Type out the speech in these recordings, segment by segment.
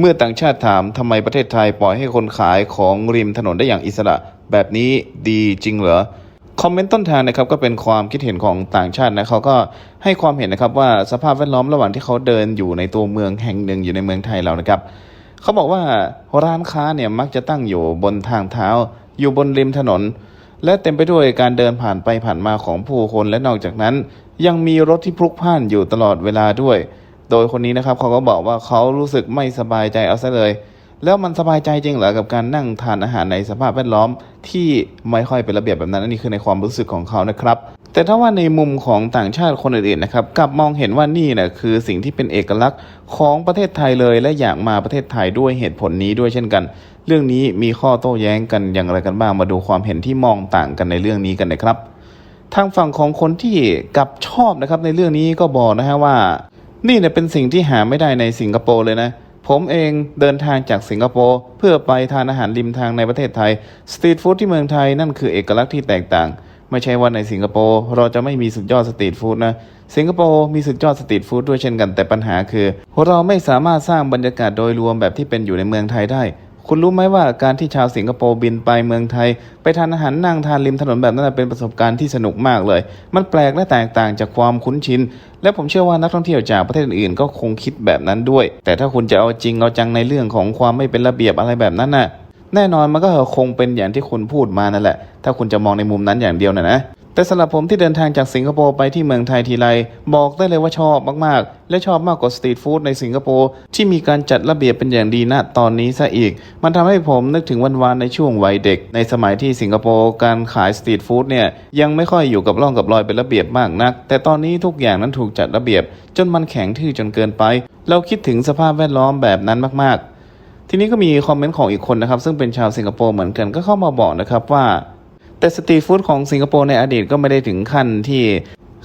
เมื่อต่างชาติถามทำไมประเทศไทยปล่อยให้คนขายของริมถนนได้อย่างอิสระ แบบนี้ดีจริงเหรอคอมเมนต์ต้นทางนะครับก็เป็นความคิดเห็นของต่างชาตินะเขาก็ให้ความเห็นนะครับว่าสภาพแวดล้อมระหว่างที่เขาเดินอยู่ในตัวเมืองแห่งหนึ่งอยู่ในเมืองไทยเรานะครับเขาบอกว่าร้านค้าเนี่ยมักจะตั้งอยู่บนทางเท้า อยู่บนริมถนน และเต็มไปด้วยการเดินผ่านไปผ่านมาของผู้คนและนอกจากนั้น ยังมีรถที่พลุกพล่านอยู่ตลอดเวลาด้วย โดยคนนี้นะครับเขาก็บอกว่าเขารู้สึกไม่สบายใจเอาซะเลย แล้วมันสบายใจจริงเหรอกับการนั่งทานอาหารในสภาพแวดล้อม ที่ไม่ค่อยเป็นระเบียบแบบนั้นอันนี้คือในความรู้สึกของเขานะครับแต่ถ้าว่าในมุมของต่างชาติคนอื่นๆนะครับกลับมองเห็นว่านี่นะคือสิ่งที่เป็นเอกลักษณ์ของประเทศไทยเลย และอยากมาประเทศไทยด้วยเหตุผลนี้ด้วยเช่นกัน เรื่องนี้มีข้อโต้แย้งกันอย่างไรกันบ้างมาดูความเห็นที่มองต่างกันในเรื่องนี้กันนะครับ ทางฝั่งของคนที่กลับชอบนะครับในเรื่องนี้ก็บอกนะฮะว่า นี่เนี่ยเป็นสิ่งที่หาไม่ได้ในสิงคโปร์เลยนะ ผมเองเดินทางจากสิงคโปร์เพื่อไปทานอาหารริมทางในประเทศไทย สตรีทฟู้ดที่เมืองไทยนั่นคือเอกลักษณ์ที่แตกต่าง ไม่ใช่ว่าในสิงคโปร์เราจะไม่มีสุดยอดสตรีทฟู้ดนะ สิงคโปร์มีสุดยอดสตรีทฟู้ดด้วยเช่นกันแต่ปัญหาคือ เราไม่สามารถสร้างบรรยากาศโดยรวมแบบที่เป็นอยู่ในเมืองไทยได้ คุณรู้ไหมว่าการที่ชาวสิงคโปร์บินไปเมืองไทย ไปทานอาหารนั่งทานริมถนนแบบนั้นเป็นประสบการณ์ที่สนุกมากเลย มันแปลกและแตกต่างจากความคุ้นชิน และผมเชื่อว่านักท่องเที่ยวจากประเทศอื่นก็คงคิดแบบนั้นด้วย แต่ถ้าคุณจะเอาจริงเอาจังในเรื่องของความไม่เป็นระเบียบอะไรแบบนั้นน่ะแน่นอนมันก็คงเป็นอย่างที่คุณพูดมานั่นแหละ ถ้าคุณจะมองในมุมนั้นอย่างเดียวนะนะ แต่สำหรับผมที่เดินทางจากสิงคโปร์ไปที่เมืองไทยทีไรบอกได้เลยว่าชอบมากๆ และชอบมากกว่าสตรีทฟู้ดในสิงคโปร์ที่มีการจัดระเบียบเป็นอย่างดีณตอนนี้ซะอีก มันทำให้ผมนึกถึงวันวานในช่วงวัยเด็ก ในสมัยที่สิงคโปร์การขายสตรีทฟู้ดเนี่ยยังไม่ค่อยอยู่กับร่องกับรอยเป็นระเบียบมากนัก แต่ตอนนี้ทุกอย่างนั้นถูกจัดระเบียบ จนมันแข็งทื่อจนเกินไป เราคิดถึงสภาพแวดล้อมแบบนั้นมากๆ ทีนี้ก็มีคอมเมนต์ของอีกคนนะครับซึ่งเป็นชาวสิงคโปร์เหมือนกันก็เข้ามาบอกนะครับว่า แต่สตรีทฟู้ดของสิงคโปร์ในอดีตก็ไม่ได้ถึงขั้นที่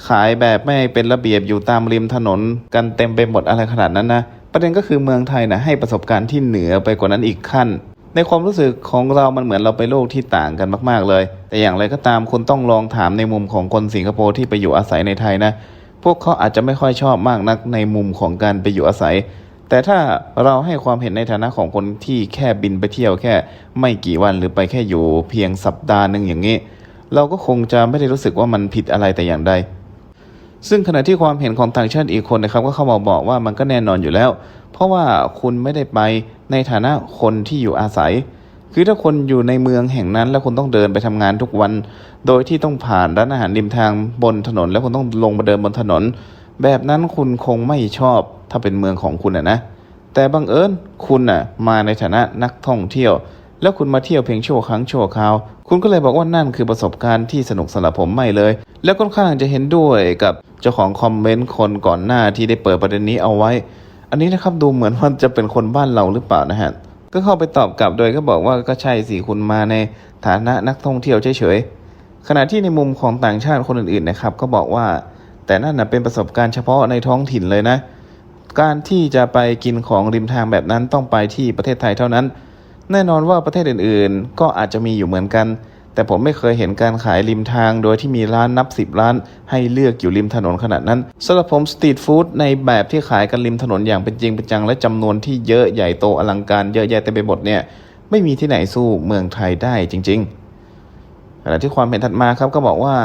ขายแบบไม่เป็นระเบียบอยู่ตามริมถนนกันเต็มไปหมดอะไรขนาดนั้นนะ ประเด็นก็คือเมืองไทยนะให้ประสบการณ์ที่เหนือไปกว่านั้นอีกขั้น ในความรู้สึกของเรามันเหมือนเราไปโลกที่ต่างกันมาก ๆ เลย แต่อย่างไรก็ตามคุณต้องลองถามในมุมของคนสิงคโปร์ที่ไปอยู่อาศัยในไทยนะ พวกเขาอาจจะไม่ค่อยชอบมากนักในมุมของการไปอยู่อาศัย แต่ถ้าเราให้ความเห็นในฐานะของคนที่แค่บินไปเที่ยวแค่ไม่กี่วันหรือไปแค่อยู่เพียงสัปดาห์หนึ่งอย่างนี้ เราก็คงจะไม่ได้รู้สึกว่ามันผิดอะไรแต่อย่างใด ซึ่งขณะที่ความเห็นของต่างชาติอีกคนนะครับก็เข้ามาบอกว่ามันก็แน่นอนอยู่แล้ว เพราะว่าคุณไม่ได้ไปในฐานะคนที่อยู่อาศัย คือถ้าคนอยู่ในเมืองแห่งนั้น แล้วคุณต้องเดินไปทำงานทุกวัน โดยที่ต้องผ่านร้านอาหารริมทางบนถนน แล้วคุณต้องลงมาเดินบนถนน แบบนั้นคุณคงไม่ชอบ ถ้าเป็นเมืองของคุณอะนะ แต่บังเอิญคุณน่ะมาในฐานะนักท่องเที่ยว แล้วคุณมาเที่ยวเพียงชั่วครั้งชั่วคราว คุณก็เลยบอกว่านั่นคือประสบการณ์ที่สนุกสำหรับผมไม่เลย แล้วค่อนข้างจะเห็นด้วยกับเจ้าของคอมเมนต์คนก่อนหน้าที่ได้เปิดประเด็นนี้เอาไว้ อันนี้นะครับดูเหมือนว่าจะเป็นคนบ้านเราหรือเปล่านะฮะก็เข้าไปตอบกลับโดยก็บอกว่าก็ใช่สิคุณมาในฐานะนักท่องเที่ยวเฉยๆขณะที่ในมุมของต่างชาติคนอื่นๆนะครับ ก็บอกว่า แต่นั่นนะเป็นประสบการณ์เฉพาะในท้องถิ่นเลยนะ การที่จะไปกินของริมทางแบบนั้นต้องไปที่ประเทศไทยเท่านั้น แน่นอนว่าประเทศอื่นๆ ก็อาจจะมีอยู่เหมือนกัน แต่ผมไม่เคยเห็นการขายริมทางโดยที่มีร้านนับสิบร้าน ให้เลือกอยู่ริมถนนขนาดนั้นสำหรับผมสตรีทฟู้ดในแบบที่ขายกันริมถนนอย่างเป็นจริงเป็นจังและจำนวนที่เยอะใหญ่โตอลังการเยอะแยะเต็มไปหมดเนี่ยไม่มีที่ไหนสู้เมืองไทยได้จริงๆขณะที่ความเห็นถัดมาครับก็บอกว่า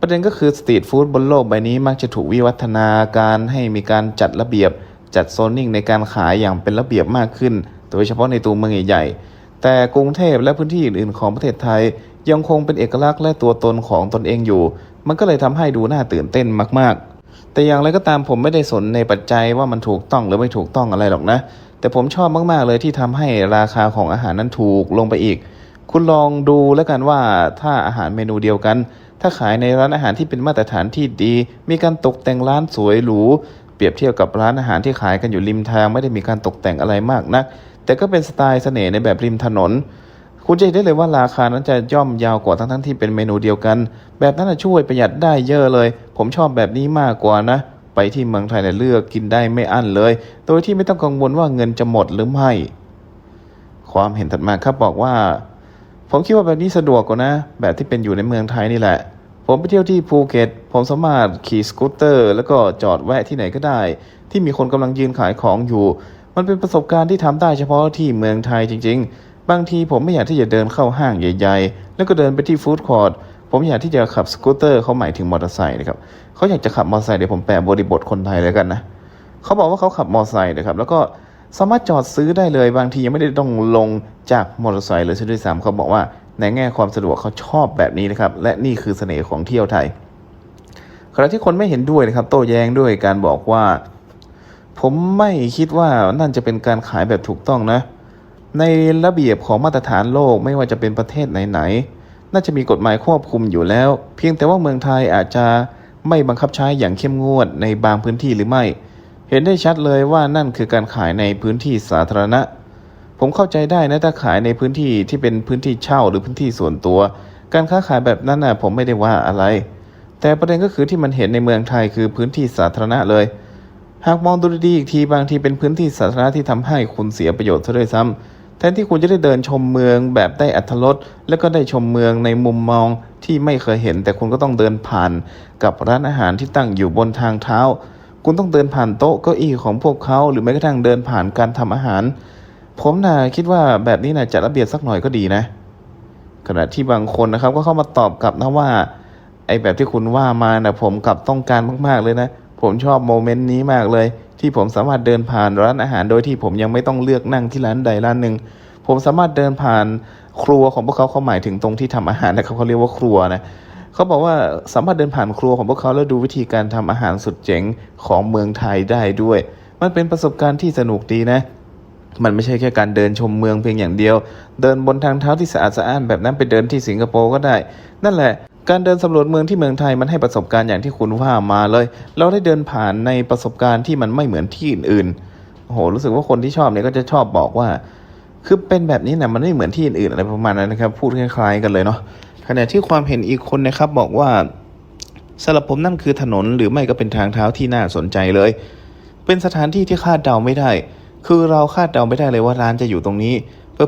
ประเด็นก็คือสตรีทฟู้ดบนโลกใบนี้มักจะถูกวิวัฒนาการให้มีการจัดระเบียบ จัดโซนนิ่งในการขายอย่างเป็นระเบียบมากขึ้น โดยเฉพาะในตัวเมืองใหญ่ๆ แต่กรุงเทพและพื้นที่อื่นๆ ของประเทศไทย ยังคงเป็นเอกลักษณ์และตัวตนของตนเองอยู่ มันก็เลยทำให้ดูน่าตื่นเต้นมากๆ แต่อย่างไรก็ตามผมไม่ได้สนในปัจจัยว่ามันถูกต้องหรือไม่ถูกต้องอะไรหรอกนะ แต่ผมชอบมากๆเลยที่ทำให้ราคาของอาหารนั้นถูกลงไปอีก คุณลองดูแล้วกันว่าถ้าอาหารเมนูเดียวกัน ถ้าขายในร้านอาหารที่เป็นมาตรฐานที่ดี มีการตกแต่งร้านสวยหรู เปรียบเทียบกับร้านอาหารที่ขายกันอยู่ริมทางไม่ได้มีการตกแต่งอะไรมากนัก แต่ก็เป็นสไตล์เสน่ห์ในแบบริมถนน คุณจะเห็นได้เลยว่าราคานั้นจะย่อมยาวกว่าทั้งๆที่เป็นเมนูเดียวกัน แบบนั้นนะช่วยประหยัดได้เยอะเลย ผมชอบแบบนี้มากกว่านะไปที่เมืองไทยเนี่ยเลือกกินได้ไม่อั้นเลย โดยที่ไม่ต้องกังวลว่าเงินจะหมดหรือไม่ ความเห็นถัดมาครับบอกว่า ผมคิดว่าแบบนี้สะดวกกว่านะ แบบที่เป็นอยู่ในเมืองไทยนี่แหละ ผมไปเที่ยวที่ภูเก็ต ผมสามารถขี่สกูตเตอร์ แล้วก็จอดแวะที่ไหนก็ได้ ที่มีคนกำลังยืนขายของอยู่ มันเป็นประสบการณ์ที่ทำได้เฉพาะที่เมืองไทยจริง ๆ บางทีผมไม่อยากที่จะเดินเข้าห้างใหญ่ ๆ แล้วก็เดินไปที่ฟู้ดคอร์ทผมอยากที่จะขับสกูตเตอร์เขาหมายถึงมอเตอร์ไซค์นะครับเขาอยากจะขับมอเตอร์ไซค์เดี๋ยวผมแปลบริบทคนไทยเลยกันนะเขาบอกว่าเขาขับมอเตอร์ไซค์นะครับแล้วก็ สามารถจอดซื้อได้เลยบางทียังไม่ได้ต้องลงจากมอเตอร์ไซค์เลยซะด้วยซ้ำเขาบอกว่าในแง่ความสะดวกเขาชอบแบบนี้นะครับ และนี่คือเสน่ห์ของเที่ยวไทยขณะที่คนไม่เห็นด้วยนะครับโต้แย้งด้วยการบอกว่า ผมไม่คิดว่านั่นจะเป็นการขายแบบถูกต้องนะ ในระเบียบของมาตรฐานโลกไม่ว่าจะเป็นประเทศไหนๆน่าจะมีกฎหมายควบคุมอยู่แล้ว เพียงแต่ว่าเมืองไทยอาจจะไม่บังคับใช้อย่างเข้มงวดในบางพื้นที่หรือไม่ เห็นได้ชัดเลยว่านั่นคือการขายในพื้นที่สาธารณะ ผมเข้าใจได้นะถ้าขายในพื้นที่ที่เป็นพื้นที่เช่าหรือพื้นที่ส่วนตัว การค้าขายแบบนั้นนะผมไม่ได้ว่าอะไร แต่ประเด็นก็คือที่มันเห็นในเมืองไทยคือพื้นที่สาธารณะเลย หากมองดูดีๆอีกทีบางทีเป็นพื้นที่สาธารณะที่ทำให้คุณเสียประโยชน์ซะด้วยซ้ำแทนที่คุณจะได้เดินชมเมืองแบบได้อัธรสแล้วก็ได้ชมเมืองในมุมมองที่ไม่เคยเห็น แต่คุณก็ต้องเดินผ่านกับร้านอาหารที่ตั้งอยู่บนทางเท้า คุณต้องเดินผ่านโต๊ะเก้าอี้ของพวกเขาหรือแม้กระทั่งเดินผ่านการทำอาหาร ผมน่ะคิดว่าแบบนี้น่ะจัดระเบียบสักหน่อยก็ดีนะ ขณะที่บางคนนะครับ ก็เข้ามาตอบกลับนะว่า ไอ้แบบที่คุณว่ามานะผมกลับต้องการมากๆเลยนะ ผมชอบโมเมนต์นี้มากเลย ที่ผมสามารถเดินผ่านร้านอาหารโดยที่ผมยังไม่ต้องเลือกนั่งที่ร้านใดร้านหนึ่งผมสามารถเดินผ่านครัวของพวกเขาเขาหมายถึงตรงที่ทำอาหารนะครับเขาเรียกว่าครัวนะ เขาบอกว่าสามารถเดินผ่านครัวของพวกเขาแล้วดูวิธีการทำอาหารสุดเจ๋งของเมืองไทยได้ด้วย มันเป็นประสบการณ์ที่สนุกดีนะ มันไม่ใช่แค่การเดินชมเมืองเพียงอย่างเดียว เดินบนทางเท้าที่สะอาดสะอ้านแบบนั้นไปเดินที่สิงคโปร์ก็ได้ นั่นแหละการเดินสำรวจเมืองที่เมืองไทยมันให้ประสบการณ์อย่างที่คุณว่ามาเลย เราได้เดินผ่านในประสบการณ์ที่มันไม่เหมือนที่อื่นๆโอ้โหรู้สึกว่าคนที่ชอบเนี่ยก็จะชอบบอกว่า คือเป็นแบบนี้นะมันไม่เหมือนที่อื่นๆอะไรประมาณนั้นนะครับ พูดคล้ายๆกันเลยเนาะ ขณะที่ความเห็นอีกคนนะครับบอกว่าสำหรับผมนั่นคือถนนหรือไม่ก็เป็นทางเท้าที่น่าสนใจเลย เป็นสถานที่ที่คาดเดาไม่ได้ คือเราคาดเดาไม่ได้เลยว่าร้านจะอยู่ตรงนี้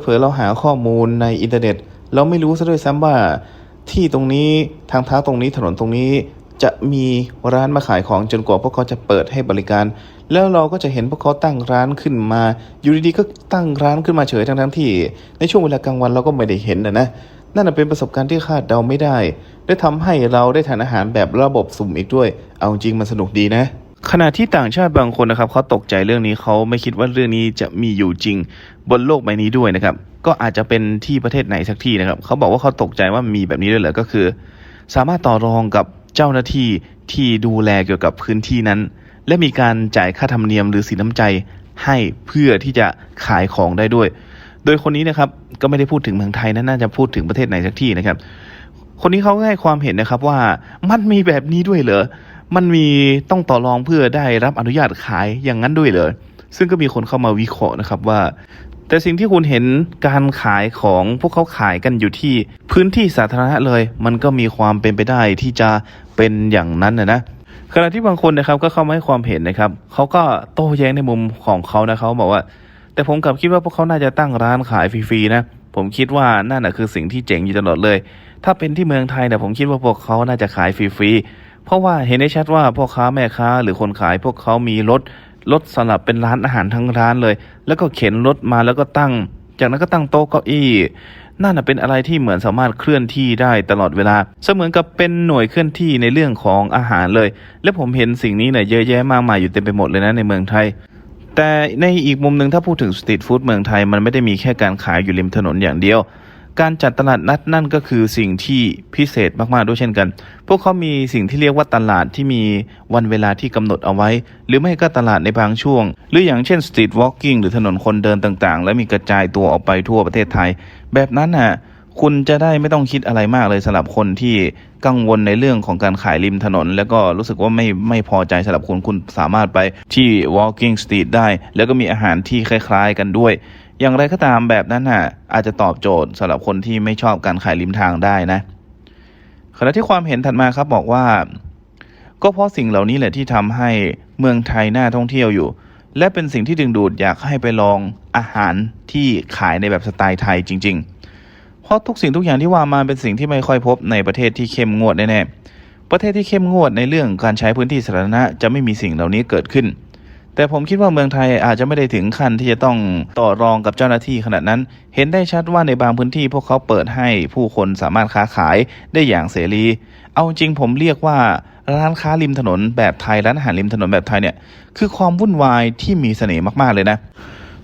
เผลอเราหาข้อมูลในอินเทอร์เน็ต เราไม่รู้ซะด้วยซ้ำว่า ที่ตรงนี้ทางเท้าตรงนี้ถนนตรงนี้ จะมีร้านมาขายของจนกว่าพวกเขาจะเปิดให้บริการ แล้วเราก็จะเห็นพวกเขาตั้งร้านขึ้นมา อยู่ดีๆก็ตั้งร้านขึ้นมาเฉยทั้งๆที่ ในช่วงเวลากลางวันเราก็ไม่ได้เห็นนะนะ นั่นเป็นประสบการณ์ที่คาดเดาไม่ได้ ได้ทำให้เราได้ทานอาหารแบบระบบสุ่มอีกด้วย เอาจริงมันสนุกดีนะ ขณะที่ต่างชาติบางคนนะครับเขาตกใจเรื่องนี้เขาไม่คิดว่าเรื่องนี้จะมีอยู่จริง บนโลกใบนี้ด้วยนะครับ ก็อาจจะเป็นที่ประเทศไหนสักที่นะครับเขาบอกว่าเขาตกใจว่ามีแบบนี้ด้วยเหรอก็คือ สามารถต่อรองกับเจ้าหน้าที่ที่ดูแลเกี่ยวกับพื้นที่นั้น และมีการจ่ายค่าธรรมเนียมหรือสินน้ำใจให้เพื่อที่จะขายของได้ด้วย โดยคนนี้นะครับก็ไม่ได้พูดถึงเมืองไทยนะน่าจะพูดถึงประเทศไหนสักที่นะครับ คนนี้เขาก็ให้ความเห็นนะครับว่ามันมีแบบนี้ด้วยเหรอมันมีต้องต่อรองเพื่อได้รับอนุญาตขายอย่างนั้นด้วยเหรอซึ่งก็มีคนเข้ามาวิเคราะห์นะครับว่า แต่สิ่งที่คุณเห็นการขายของพวกเขาขายกันอยู่ที่พื้นที่สาธารณะเลย มันก็มีความเป็นไปได้ที่จะเป็นอย่างนั้นนะนะขณะที่บางคนนะครับก็เข้ามาให้ความเห็นนะครับเขาก็โต้แย้งในมุมของเขานะเขาบอกว่า แต่ผมกลับคิดว่าพวกเขาน่าจะตั้งร้านขายฟรีๆนะ ผมคิดว่านั่นนะคือสิ่งที่เจ๋งอยู่ตลอดเลย ถ้าเป็นที่เมืองไทยเนี่ยผมคิดว่าพวกเขาน่าจะขายฟรีๆ เพราะว่าเห็นได้ชัดว่าพ่อค้าแม่ค้าหรือคนขายพวกเขามีรถรถสำหรับเป็นร้านอาหารทั้งร้านเลย แล้วก็เข็นรถมาแล้วก็ตั้ง จากนั้นก็ตั้งโต๊ะเก้าอี้นั่นนะเป็นอะไรที่เหมือนสามารถเคลื่อนที่ได้ตลอดเวลา เสมือนกับเป็นหน่วยเคลื่อนที่ในเรื่องของอาหารเลย และผมเห็นสิ่งนี้เนี่ยเยอะแยะมากมายอยู่เต็มไปหมดเลยนะในเมืองไทย แต่ในอีกมุมหนึ่งถ้าพูดถึงสตรีทฟู้ดเมืองไทยมันไม่ได้มีแค่การขายอยู่ริมถนนอย่างเดียว การจัดตลาดนัดนั่นก็คือสิ่งที่พิเศษมากๆด้วยเช่นกัน พวกเขามีสิ่งที่เรียกว่าตลาดที่มีวันเวลาที่กำหนดเอาไว้ หรือไม่ก็ตลาดในบางช่วง หรืออย่างเช่นสตรีทวอล์กิ่งหรือถนนคนเดินต่างๆ และมีกระจายตัวออกไปทั่วประเทศไทย แบบนั้นน่ะ คุณจะได้ไม่ต้องคิดอะไรมากเลยสำหรับคนที่กังวลในเรื่องของการขายริมถนน แล้วก็รู้สึกว่าไม่ไม่พอใจสำหรับคุณคุณสามารถไปที่ walking street ได้ แล้วก็มีอาหารที่คล้ายๆกันด้วย อย่างไรก็ตามแบบนั้นน่ะอาจจะตอบโจทย์สำหรับคนที่ไม่ชอบการขายริมทางได้นะขณะที่ความเห็นถัดมาครับบอกว่า ก็เพราะสิ่งเหล่านี้แหละที่ทำให้เมืองไทยน่าท่องเที่ยวอยู่ และเป็นสิ่งที่ดึงดูดอยากให้ไปลองอาหารที่ขายในแบบสไตล์ไทยจริง ๆ เพราะทุกสิ่งทุกอย่างที่ว่ามาเป็นสิ่งที่ไม่ค่อยพบในประเทศที่เข้มงวดแน่ๆประเทศที่เข้มงวดในเรื่องการใช้พื้นที่สาธารณะจะไม่มีสิ่งเหล่านี้เกิดขึ้น แต่ผมคิดว่าเมืองไทยอาจจะไม่ได้ถึงขั้นที่จะต้องต่อรองกับเจ้าหน้าที่ขนาดนั้น เห็นได้ชัดว่าในบางพื้นที่พวกเขาเปิดให้ผู้คนสามารถค้าขายได้อย่างเสรี เอาจริงผมเรียกว่าร้านค้าริมถนนแบบไทยร้านอาหารริมถนนแบบไทยเนี่ยคือความวุ่นวายที่มีเสน่ห์มากๆเลยนะ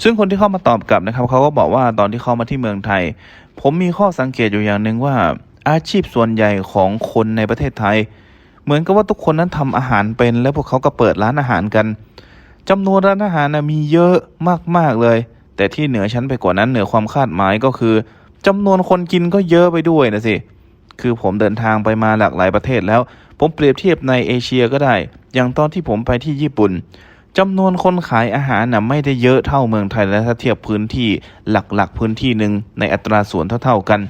ซึ่งคนที่เข้ามาตอบกลับนะครับเขาก็บอกว่าตอนที่เข้ามาที่เมืองไทย ผมมีข้อสังเกตอยู่อย่างหนึ่งว่า อาชีพส่วนใหญ่ของคนในประเทศไทย เหมือนกับว่าทุกคนนั้นทำอาหารเป็น แล้วพวกเขาก็เปิดร้านอาหารกันจำนวนร้านอาหารนะมีเยอะมากๆเลย แต่ที่เหนือชั้นไปกว่านั้นเหนือความคาดหมายก็คือจำนวนคนกินก็เยอะไปด้วยนะสิคือผมเดินทางไปมาหลากหลายประเทศแล้ว ผมเปรียบเทียบในเอเชียก็ได้ อย่างตอนที่ผมไปที่ญี่ปุ่น จำนวนคนขายอาหารน่ะไม่ได้เยอะเท่าเมืองไทยและถ้าเทียบพื้นที่หลักๆพื้นที่หนึ่งในอัตราส่วนเท่าๆกัน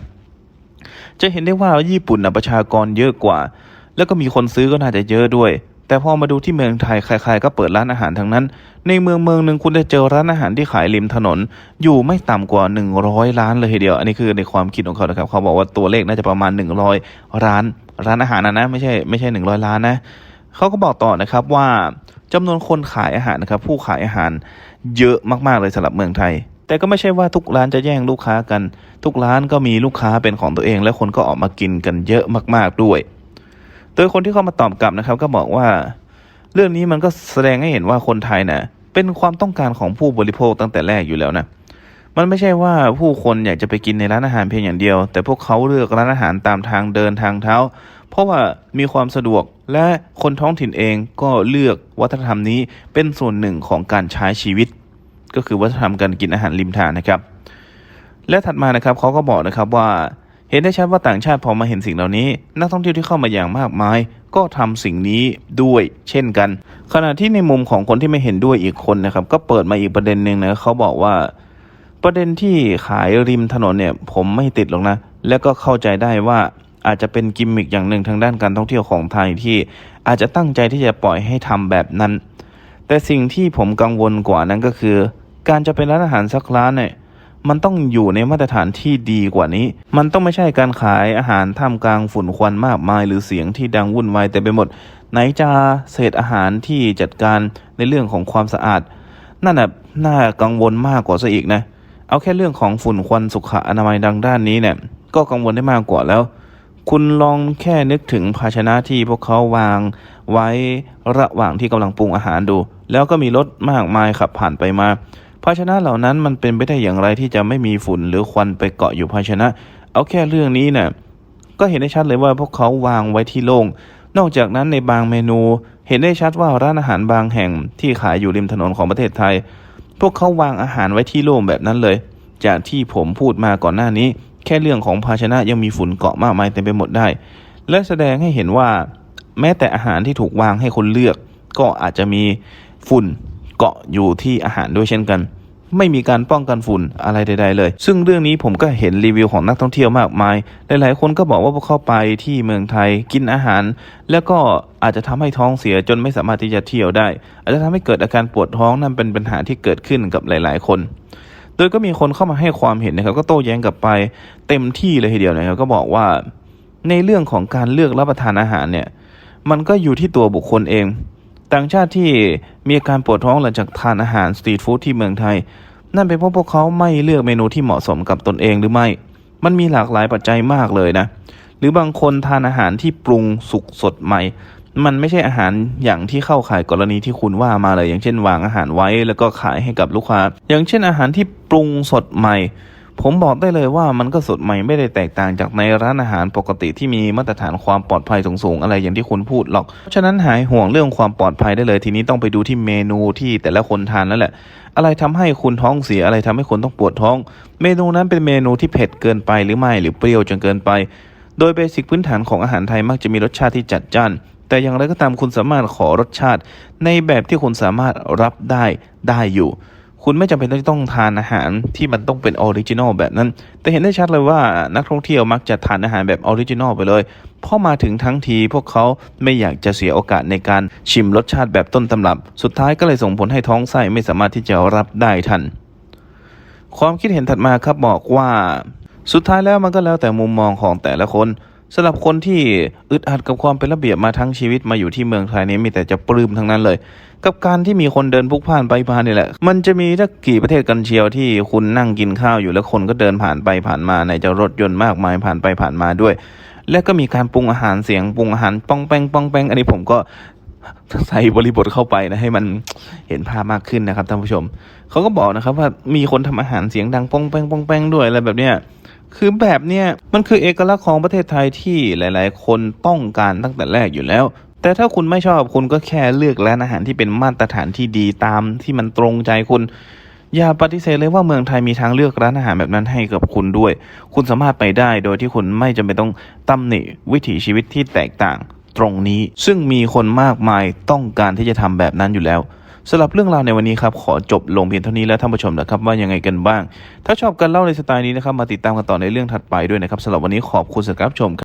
จะเห็นได้ว่าญี่ปุ่นนะประชากรเยอะกว่า แล้วก็มีคนซื้อก็น่าจะเยอะด้วย แต่พอมาดูที่เมืองไทยใครๆก็เปิดร้านอาหารทั้งนั้น ในเมืองเมืองหนึ่งคุณจะเจอร้านอาหารที่ขายริมถนน อยู่ไม่ต่ำกว่า 100 ร้านเลยทีเดียว อันนี้คือในความคิดของเขานะครับ เขาบอกว่าตัวเลขน่าจะประมาณ 100 ร้าน ร้านอาหารนะนะไม่ใช่ไม่ใช่ 100ล้านนะเขาก็บอกต่อนะครับว่า จำนวนคนขายอาหารนะครับผู้ขายอาหารเยอะมากๆเลยสำหรับเมืองไทย แต่ก็ไม่ใช่ว่าทุกร้านจะแย่งลูกค้ากัน ทุกร้านก็มีลูกค้าเป็นของตัวเอง และคนก็ออกมากินกันเยอะมาก ๆด้วย โดยคนที่เข้ามาตอบกลับนะครับ ก็บอกว่า เรื่องนี้มันก็แสดงให้เห็นว่าคนไทยน่ะเป็นความต้องการของผู้บริโภคตั้งแต่แรกอยู่แล้วนะมันไม่ใช่ว่าผู้คนอยากจะไปกินในร้านอาหารเพียงอย่างเดียว แต่พวกเขาเลือกร้านอาหารตามทางเดินทางเท้า เพราะว่ามีความสะดวกและคนท้องถิ่นเองก็เลือกวัฒนธรรมนี้เป็นส่วนหนึ่งของการใช้ชีวิต ก็คือวัฒนธรรมการกินอาหารริมทางนะครับ และถัดมานะครับเขาก็บอกนะครับว่าเห็นได้ชัดว่าต่างชาติพอมาเห็นสิ่งเหล่านี้ นักท่องเที่ยวที่เข้ามาอย่างมากมาย ก็ทำสิ่งนี้ด้วยเช่นกัน ขณะที่ในมุมของคนที่ไม่เห็นด้วยอีกคนนะครับ ก็เปิดมาอีกประเด็นหนึ่งนะเขาบอกว่า ประเด็นที่ขายริมถนนเนี่ย ผมไม่ติดหรอกนะ แล้วก็เข้าใจได้ว่า อาจจะเป็นกิมมิคอย่างหนึ่งทางด้านการท่องเที่ยวของไทยที่อาจจะตั้งใจที่จะปล่อยให้ทำแบบนั้น แต่สิ่งที่ผมกังวลกว่านั้นก็คือ การจะเป็นร้านอาหารสักร้านเนี่ยมันต้องอยู่ในมาตรฐานที่ดีกว่านี้ มันต้องไม่ใช่การขายอาหารท่ามกลางฝุ่นควันมากมาย หรือเสียงที่ดังวุ่นวายเต็มไปหมด ไหนจะเศษอาหารที่จัดการในเรื่องของความสะอาด นั่นน่ะน่ากังวลมากกว่าซะอีกนะ เอาแค่เรื่องของฝุ่นควันสุขอนามัยดังด้านนี้เนี่ย ก็กังวลได้มากกว่าแล้ว คุณลองแค่นึกถึงภาชนะที่พวกเขาวางไว้ระหว่างที่กำลังปรุงอาหารดู แล้วก็มีรถมากมายขับผ่านไปมา ภาชนะเหล่านั้นมันเป็นไปได้อย่างไรที่จะไม่มีฝุ่นหรือควันไปเกาะอยู่ภาชนะ เอาแค่เรื่องนี้เนี่ยก็เห็นได้ชัดเลยว่าพวกเขาวางไว้ที่โล่ง นอกจากนั้นในบางเมนู เห็นได้ชัดว่าร้านอาหารบางแห่งที่ขายอยู่ริมถนนของประเทศไทย พวกเขาวางอาหารไว้ที่โล่งแบบนั้นเลย จากที่ผมพูดมาก่อนหน้านี้ แค่เรื่องของภาชนะยังมีฝุ่นเกาะมากมายเต็มไปหมดได้ และแสดงให้เห็นว่า แม้แต่อาหารที่ถูกวางให้คนเลือก ก็อาจจะมีฝุ่นเกาะอยู่ที่อาหารด้วยเช่นกัน ไม่มีการป้องกันฝุ่นอะไรใด ๆ เลย ซึ่งเรื่องนี้ผมก็เห็นรีวิวของนักท่องเที่ยวมากมาย หลายๆ คนก็บอกว่าพวกเข้าไปที่เมืองไทยกินอาหาร แล้วก็อาจจะทำให้ท้องเสียจนไม่สามารถที่จะเที่ยวได้ อาจจะทำให้เกิดอาการปวดท้องนั่นเป็นปัญหาที่เกิดขึ้นกับหลาย ๆ คน โดยก็มีคนเข้ามาให้ความเห็นนะครับ ก็โต้แย้งกลับไปเต็มที่เลยทีเดียวนะครับ ก็บอกว่าในเรื่องของการเลือกรับประทานอาหารเนี่ย มันก็อยู่ที่ตัวบุคคลเอง ต่างชาติที่มีอาการปวดท้องหลังจากทานอาหารสตรีทฟู้ดที่เมืองไทย นั่นเป็นเพราะพวกเขาไม่เลือกเมนูที่เหมาะสมกับตนเองหรือไม่ มันมีหลากหลายปัจจัยมากเลยนะ หรือบางคนทานอาหารที่ปรุงสุกสดใหม่ มันไม่ใช่อาหารอย่างที่เข้าขายกรณีที่คุณว่ามาเลย อย่างเช่นวางอาหารไว้ แล้วก็ขายให้กับลูกค้า อย่างเช่นอาหารที่ปรุงสดใหม่ ผมบอกได้เลยว่ามันก็สดใหม่ไม่ได้แตกต่างจากในร้านอาหารปกติที่มีมาตรฐานความปลอดภัยสูงๆอะไรอย่างที่คุณพูดหรอก เพราะฉะนั้นหายห่วงเรื่องความปลอดภัยได้เลย ทีนี้ต้องไปดูที่เมนูที่แต่ละคนทานนั่นแหละ อะไรทำให้คุณท้องเสียอะไรทำให้คุณต้องปวดท้อง เมนูนั้นเป็นเมนูที่เผ็ดเกินไปหรือไม่หรือเปรี้ยวจนเกินไป โดยเบสิกพื้นฐานของอาหารไทยมักจะมีรสชาติที่จัดจ้าน แต่อย่างไรก็ตามคุณสามารถขอรสชาติ ในแบบที่คุณสามารถรับได้ได้อยู่ คุณไม่จำเป็นต้องทานอาหารที่มันต้องเป็นออริจินอลแบบนั้น แต่เห็นได้ชัดเลยว่านักท่องเที่ยวมักจะทานอาหารแบบออริจินอลไปเลยพราะมาถึงทั้งทีพวกเขาไม่อยากจะเสียโอกาสในการชิมรสชาติแบบต้นตำรับ สุดท้ายก็เลยส่งผลให้ท้องไส้ไม่สามารถที่จะรับได้ทัน ความคิดเห็นถัดมาครับบอกว่า สุดท้ายแล้วมันก็แล้วแต่มุมมองของแต่ละคน สำหรับคนที่อึดอัดกับความเป็นระเบียบมาทั้งชีวิตมาอยู่ที่เมืองไทยนี้มีแต่จะปลื้มทั้งนั้นเลย กับการที่มีคนเดินพุกพล่านไปผ่านนี่แหละ มันจะมีสักกี่ประเทศกันเชียวที่คุณนั่งกินข้าวอยู่แล้วคนก็เดินผ่านไปผ่านมาในจะรถยนต์มากมายผ่านไปผ่านมาด้วย และก็มีการปรุงอาหารเสียงปรุงอาหารป้องแป้งป้องแป้งอันนี้ผมก็ใส่บริบทเข้าไปนะให้มันเห็นภาพมากขึ้นนะครับท่านผู้ชมเขาก็บอกนะครับว่ามีคนทำอาหารเสียงดังป้องแป้งป้องแป้งด้วยอะไรแบบเนี้ย คือแบบเนี้ยมันคือเอกลักษณ์ของประเทศไทยที่หลาย ๆ คนต้องการตั้งแต่แรกอยู่แล้ว แต่ถ้าคุณไม่ชอบคุณก็แค่เลือกร้านอาหารที่เป็นมาตรฐานที่ดีตามที่มันตรงใจคุณอย่าปฏิเสธเลยว่าเมืองไทยมีทางเลือกร้านอาหารแบบนั้นให้กับคุณด้วย คุณสามารถไปได้โดยที่คุณไม่จำเป็นต้องตำหนิวิถีชีวิตที่แตกต่างตรงนี้ ซึ่งมีคนมากมายต้องการที่จะทำแบบนั้นอยู่แล้ว สำหรับเรื่องราวในวันนี้ครับขอจบลงเพียงเท่านี้แล้วท่านผู้ชมนะครับว่ายังไงกันบ้าง ถ้าชอบการเล่าในสไตล์นี้นะครับมาติดตามกันต่อในเรื่องถัดไปด้วยนะครับสำหรับวันนี้ขอบคุณสำหรับการรับชมครับ